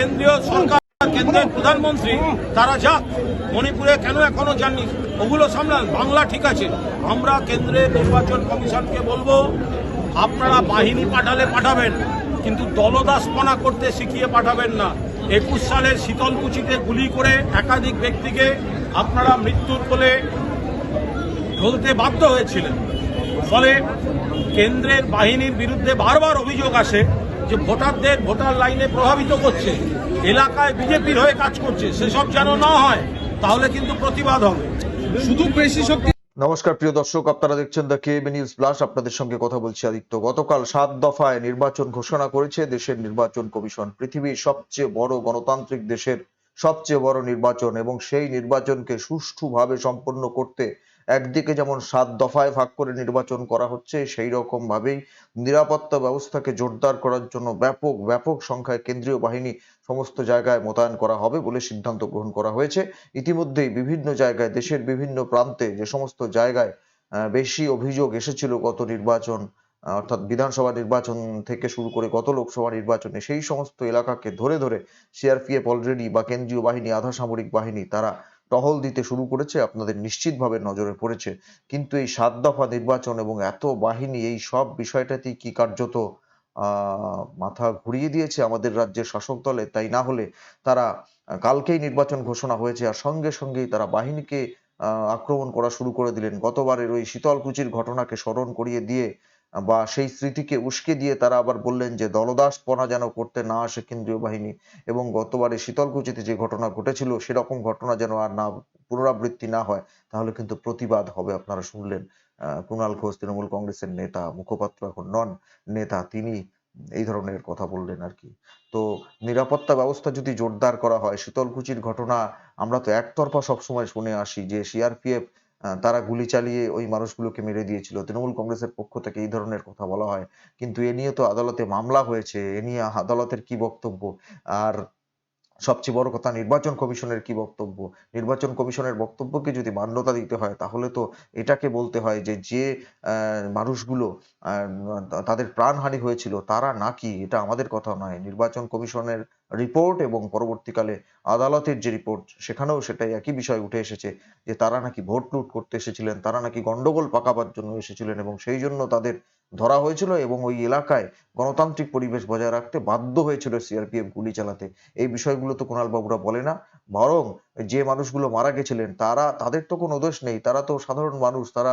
কেন্দ্রীয় সরকার, কেন্দ্রের প্রধানমন্ত্রী, তারা যাক। মণিপুরে কেন এখনও যাননি? ওগুলো সামলান। বাংলা ঠিক আছে। আমরা কেন্দ্রের নির্বাচন কমিশনকে বলব, আপনারা বাহিনী পাঠালে পাঠাবেন, কিন্তু দলদাসপনা করতে শিখিয়ে পাঠাবেন না। একুশ সালের শীতলকুচিতে গুলি করে একাধিক ব্যক্তিকে আপনারা মৃত্যুর কোলে ঢলতে বাধ্য হয়েছিলেন। ফলে কেন্দ্রের বাহিনীর বিরুদ্ধে বারবার অভিযোগ আসে যে ভোটারদের ভোটার লাইনে প্রভাবিত করছে, এলাকায় বিজেপির হয়ে কাজ করছে, সেসব যেন না হয়, তাহলে কিন্তু প্রতিবাদ হবে। শুধু পেশি শক্তি নমস্কার, প্রিয় দর্শক, আপনারা দেখছেন দ্য কে নিউজ প্লাস আপনাদের সঙ্গে কথা বলছি আদিত্য। গতকাল সাত দফায় নির্বাচন ঘোষণা করেছে দেশের নির্বাচন কমিশন। পৃথিবীর সবচেয়ে বড় গণতান্ত্রিক দেশের সবচেয়ে বড় নির্বাচন এবং সেই নির্বাচনকে সুষ্ঠুভাবে সম্পন্ন করতে একদিকে যেমন সাত দফায় ভাগ করে নির্বাচন করা হচ্ছে সেই রকম ভাবেই নিরাপত্তা ব্যবস্থাকে জোরদার করার জন্য ব্যাপক ব্যাপক সংখ্যায় কেন্দ্রীয় বাহিনী সমস্ত জায়গায় মোতায়েন করা হবে বলে সিদ্ধান্ত গ্রহণ করা হয়েছে। ইতিমধ্যেই বিভিন্ন জায়গায়, দেশের বিভিন্ন প্রান্তে যে সমস্ত জায়গায় বেশি অভিযোগ এসেছিল গত নির্বাচন অর্থাৎ বিধানসভা নির্বাচন থেকে শুরু করে গত লোকসভা নির্বাচনে, সেই সমস্ত এলাকাকে ধরে ধরে সিআরপিএফ অলরেডি বা কেন্দ্রীয় বাহিনী, আধা সামরিক বাহিনী, তারা টহল দিতে শুরু করেছে, আপনাদের নিশ্চিতভাবে নজরে পড়েছে। কিন্তু এই সাত দফা নির্বাচন এবং এত বাহিনী, এই সব বিষয়টাতেই কি কার্যত মাথা ঘুরিয়ে দিয়েছে আমাদের রাজ্যের শাসক দলে? তাই না হলে তারা কালকেই নির্বাচন ঘোষণা হয়েছে আর সঙ্গে সঙ্গেই তারা বাহিনীকে আক্রমণ করা শুরু করে দিলেন। গতবারের ওই শীতলকুচির ঘটনাকে স্মরণ করিয়ে দিয়ে বা সেই স্মৃতিকে উস্কে দিয়ে তারা আবার বললেন যে দলদাস পনা যেন করতে না আসে কেন্দ্রীয় বাহিনী এবং গতবারে শীতলকুচিতে যে ঘটনা ঘটেছিল, সেরকম ঘটনা যেন আর না, পুনরাবৃত্তি না হয়, তাহলে কিন্তু প্রতিবাদ হবে। আপনারা শুনলেন কুণাল ঘোষ, তৃণমূল কংগ্রেসের নেতা, মুখপাত্র এখন নন, নেতা তিনি এই ধরনের কথা বললেন আর কি। তো নিরাপত্তা ব্যবস্থা যদি জোরদার করা হয়, শীতলকুচির ঘটনা আমরা তো একতরফা সবসময় শুনে আসি যে, সিআরপিএফ তারা গুলি চালিয়ে ওই মানুষগুলোকে মেরে দিয়েছিল। তৃণমূল কংগ্রেসের পক্ষ থেকে এই ধরনের কথা বলা হয়। কিন্তু এ নিয়ে তো আদালতে মামলা হয়েছে। এ নিয়ে আদালতের কি বক্তব্য? আর সবচেয়ে বড় কথা, নির্বাচন কমিশনের কি বক্তব্য? নির্বাচন কমিশনের বক্তব্যকে যদি মান্যতা দিতে হয়, তাহলে তো এটাকে বলতে হয় যে যে মানুষগুলো তাদের প্রাণহানি হয়েছিল, তারা নাকি? এটা আমাদের কথা নয়। নির্বাচন কমিশনের রিপোর্ট এবং পরবর্তীকালে আদালতের যে রিপোর্ট সেখানেও সেটাই একই বিষয় উঠে এসেছে যে তারা নাকি ভোট লুট করতে এসেছিলেন, তারা নাকি গন্ডগোল পাকাবার জন্য এসেছিলেন এবং সেই জন্য তাদের ধরা হয়েছিল এবং ওই এলাকায় গণতান্ত্রিক পরিবেশ বজায় রাখতে বাধ্য হয়েছিল সিআরপিএফ গুলি চালাতে। এই বিষয়গুলো তো বাবুরা বলে না, বরং যে মানুষগুলো মারা গেছিলেন, তারা, তাদের তো কোনো দোষ নেই, তারা তো সাধারণ মানুষ, তারা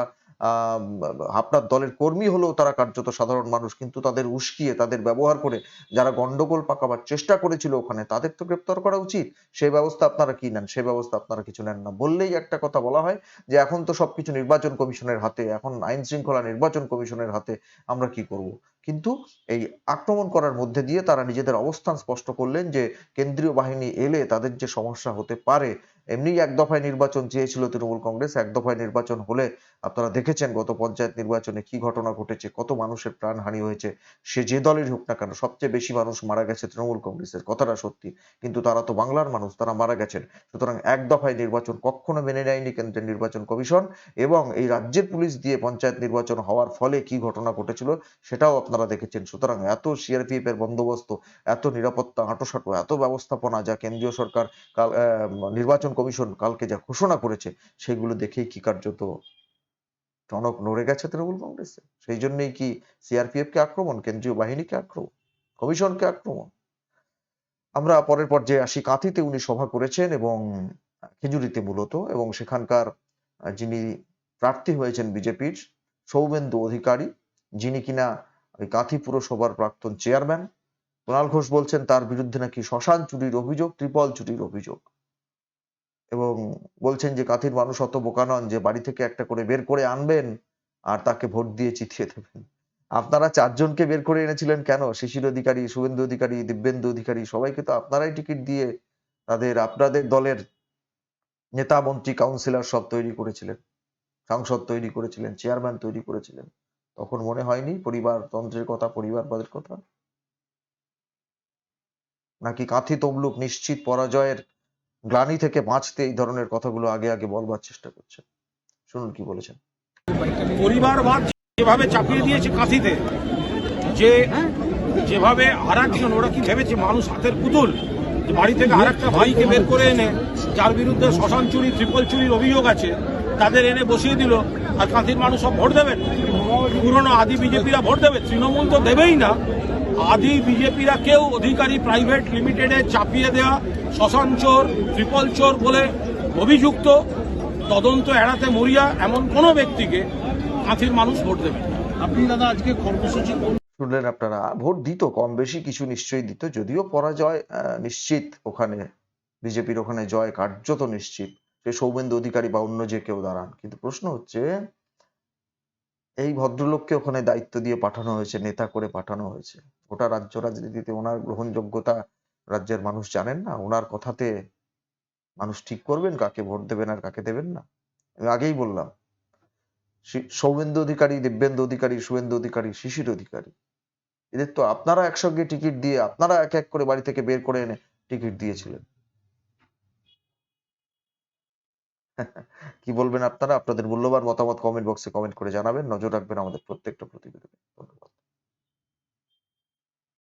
আপনার দলের কর্মী হলেও তারা কার্যত সাধারণ মানুষ, কিন্তু তাদের উস্কিয়ে, তাদের ব্যবহার করে যারা গন্ডগোল পাকাবার চেষ্টা করেছিল ওখানে, তাদের তো গ্রেপ্তার করা উচিত। সেই ব্যবস্থা আপনারা কি নেন? সেই ব্যবস্থা আপনারা কিছু নেন না। বললেই একটা কথা বলা হয় যে, এখন তো সবকিছু নির্বাচন কমিশনের হাতে, এখন আইন শৃঙ্খলা নির্বাচন কমিশনের হাতে আমরা কি করব? কিন্তু এই আক্রমণ করার মধ্যে দিয়ে তারা নিজেদের অবস্থান স্পষ্ট করলেন যে, কেন্দ্রীয় বাহিনী এলে তাদের যে সমস্যা হতে পারে এমনি এক দফায় নির্বাচন চেয়েছিল তৃণমূল কংগ্রেস, এক দফায় নির্বাচন হলে আপনারা দেখেছেন গত পঞ্চায়েত নির্বাচনে কি ঘটনা ঘটেছে, কত মানুষের প্রাণহানি হয়েছে, সে যে দলের হোক না কেন, সবচেয়ে বেশি মানুষ মারা গেছে তৃণমূল কংগ্রেসের, কথাটা সত্যি। কিন্তু তারা তো বাংলার মানুষ, তারা মারা গেছেন। সুতরাং এক দফায় নির্বাচন কখনো মেনে নেয়নি কেন্দ্রের নির্বাচন কমিশন এবং এই রাজ্যের পুলিশ দিয়ে পঞ্চায়েত নির্বাচন হওয়ার ফলে কি ঘটনা ঘটেছিল সেটাও আপনারা দেখেছেন। সুতরাং এত সিআরপিএফ এর বন্দোবস্ত, এত নিরাপত্তা আঁটোসাঁটো এত ব্যবস্থাপনা যা কেন্দ্রীয় সরকার কাল নির্বাচন কমিশন কালকে যা ঘোষণা করেছে, সেগুলো দেখেই কি কার্যত টনক নড়ে গেছে তৃণমূল কংগ্রেসে? সেই জন্যই কি সিআরপিএফ কে আক্রমণ, কেন্দ্রীয় বাহিনীকে আক্রমণ, কমিশনকে আক্রমণ? আমরা পরের পর্যায়ে আসি কাঁথিতে, উনি সভা করেছেন এবং খেজুরিতে মূলত এবং সেখানকার যিনি প্রার্থী হয়েছেন বিজেপির, সৌমেন্দু অধিকারী, যিনি কিনা ওই কাঁথি পুরসভার প্রাক্তন চেয়ারম্যান। কুণাল ঘোষ বলছেন, তার বিরুদ্ধে নাকি শ্মশান চুরির অভিযোগ, ত্রিপল চুরির অভিযোগ। এবং বলছেন যে, কাঁথির মানুষ অত বোকা নন যে, বাড়ি থেকে একটা করে বের করে আনবেন আর তাকে ভোট দিয়ে চিঠিয়ে দেবেন। আপনারা চারজনকে বের করে এনেছিলেন কেন? শিশির অধিকারী, শুভেন্দু অধিকারী, দিব্যেন্দু অধিকারী, সবাইকে তো আপনারাই টিকিট দিয়ে তাদের, আপনাদের দলের নেতা, মন্ত্রী, কাউন্সিলর সব তৈরি করেছিলেন। সাংসদ তৈরি করেছিলেন, চেয়ারম্যান তৈরি করেছিলেন। তখন মনে হয়নি পরিবারতন্ত্রের কথা পরিবারবাদের কথা? নাকি কাঁথি তমলুক নিশ্চিত পরাজয়ের গ্লানি থেকে বাঁচতে এই ধরনের কথাগুলো আগে আগে বলবার চেষ্টা করছে। শুনুন কি বলেছেন। পরিবারবাদ যেভাবে চাপিয়ে দিয়েছে কাঁথিতে যে যেভাবে আর একজন ওরা কি ভেবেছে, মানুষ হাতের পুতুল বাড়ি থেকে আরেকটা ভাইকে বের করে এনে, যার বিরুদ্ধে শ্মশান চুরি, ত্রিপল চুরির অভিযোগ আছে, তাদের এনে বসিয়ে দিল, আর কাঁথির মানুষ সব ভোট দেবেন? পুরনো আদি বিজেপিরা ভোট দেবে? তৃণমূল তো দেবেই না। আদি বিজেপিরা কেউ অধিকারী প্রাইভেট লিমিটেডে চাপিয়ে দেওয়া শ্মশান চোর, ত্রিপল চোর বলে অভিযুক্ত, তদন্ত এড়াতে মরিয়া এমন কোনো ব্যক্তিকে কাঁথির মানুষ ভোট দেবে আপনি দাদা আজকে কর্মসূচি শুনলেন আপনারা, ভোট দিত, কম বেশি কিছু নিশ্চয়ই দিত, যদিও পরাজয় নিশ্চিত ওখানে, বিজেপির ওখানে জয় কার্যত নিশ্চিত, সে সৌমেন্দু অধিকারী বা অন্য যে কেউ দাঁড়ান। কিন্তু প্রশ্ন হচ্ছে এই ভদ্রলোককে ওখানে দায়িত্ব দিয়ে পাঠানো হয়েছে, নেতা করে পাঠানো হয়েছে। গোটা রাজ্য রাজনীতিতে ওনার গ্রহণযোগ্যতা রাজ্যের মানুষ জানেন না। ওনার কথাতে মানুষ ঠিক করবেন, কাকে ভোট দেবেন আর কাকে দেবেন না। আমি আগেই বললাম সৌমেন্দু অধিকারী দিব্যেন্দু অধিকারী, শুভেন্দু অধিকারী, শিশির অধিকারী, এদের তো আপনারা একসঙ্গে টিকিট দিয়ে, আপনারা এক এক করে বাড়ি থেকে বের করে এনে টিকিট দিয়েছিলেন। কি বলবেন আপনারা? আপনাদের মূল্যবান মতামত কমেন্ট বক্সে কমেন্ট করে জানাবেন। নজর রাখবেন আমাদের প্রত্যেকটা প্রতিবেদনে।